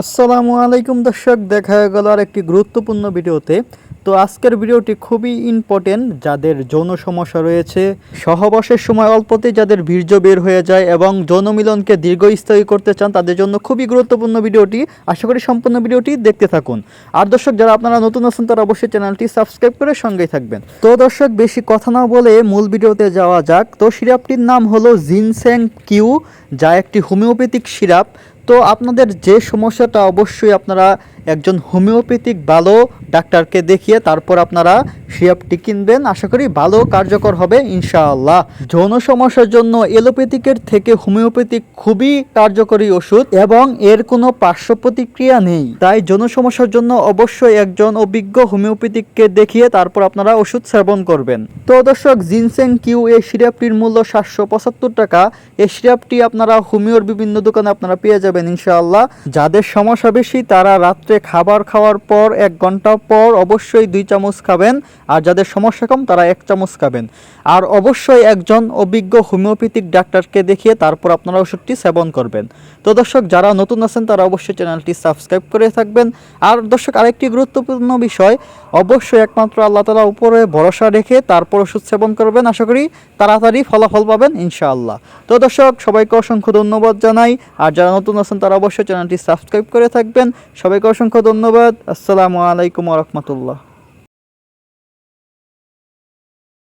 আসসালামু আলাইকুম দর্শক, দেখা গেল আর একটি গুরুত্বপূর্ণ ভিডিওতে। তো আজকের ভিডিওটি খুবই ইম্পর্টেন্ট যাদের যৌন সমস্যা রয়েছে, সহবাসের সময় অল্পতে যাদের বীর্য বের হয়ে যায় এবং যৌন মিলনকে দীর্ঘস্থায়ী করতে চান, তাদের জন্য খুবই গুরুত্বপূর্ণ ভিডিওটি। আশা করি সম্পূর্ণ ভিডিওটি দেখতে থাকুন। আর দর্শক, যারা আপনারা নতুন আছেন, তারা অবশ্যই চ্যানেলটি সাবস্ক্রাইব করে সঙ্গেই থাকবেন। তো দর্শক, বেশি কথা না বলে মূল ভিডিওতে যাওয়া যাক। তো সিরাপটির নাম হলো জিনসেং কিউ, যা একটি হোমিওপ্যাথিক সিরাপ। তো আপনাদের যে সমস্যাটা অবশ্যই আপনারা একজন হোমিওপ্যাথিক ভালো ডাক্তারকে দেখিয়ে তারপর আপনারা সিরাপটি কিনবেন। আশা করি ভালো কার্যকর হবে ইনশাআল্লাহ। যৌন সমস্যার জন্য এলোপ্যাথিকের থেকে হোমিওপ্যাথিক খুবই কার্যকরী ওষুধ এবং এর কোনো পার্শ্ব প্রতিক্রিয়া নেই। তাই যৌন সমস্যার জন্য অবশ্যই একজন অভিজ্ঞ হোমিওপ্যাথিককে দেখিয়ে তারপর আপনারা ওষুধ সেবন করবেন। তো দর্শক জিনসেং কিউ এই সিরাপটির মূল্য সাতশো পঁচাত্তর টাকা। এই সিরাপটি আপনারা হোমিওর বিভিন্ন দোকানে আপনারা পেয়ে যাবেন ইনশাআল্লাহ। যাদের সমস্যা বেশি, তারা রাত্রে খাবার খাওয়ার পর এক ঘণ্টা পর অবশ্যই দুই চামচ খাবেন। আর যাদের সমস্যা কম, তারা এক চামচ খাবেন। আর অবশ্যই একজন অভিজ্ঞ হোমিওপ্যাথিক ডাক্তারকে দেখিয়ে তারপর আপনারা ওষুধটি সেবন করবেন। তো দর্শক, যারা নতুন আছেন, তারা অবশ্যই চ্যানেলটি সাবস্ক্রাইব করে থাকবেন। আর দর্শক, আরেকটি গুরুত্বপূর্ণ বিষয়, অবশ্যই একমাত্র আল্লাহ তালা উপরে ভরসা রেখে তারপর ওষুধ সেবন করবেন। আশা করি তাড়াতাড়ি ফলাফল পাবেন ইনশাআল্লাহ। তো দর্শক, সবাইকে অসংখ্য ধন্যবাদ জানাই। আর যারা নতুন আছেন তারা অবশ্যই চ্যানেলটি সাবস্ক্রাইব করে থাকবেন। সবাইকে অসংখ্য ধন্যবাদ। আসসালামু আলাইকুম রহমতুল্লাহ।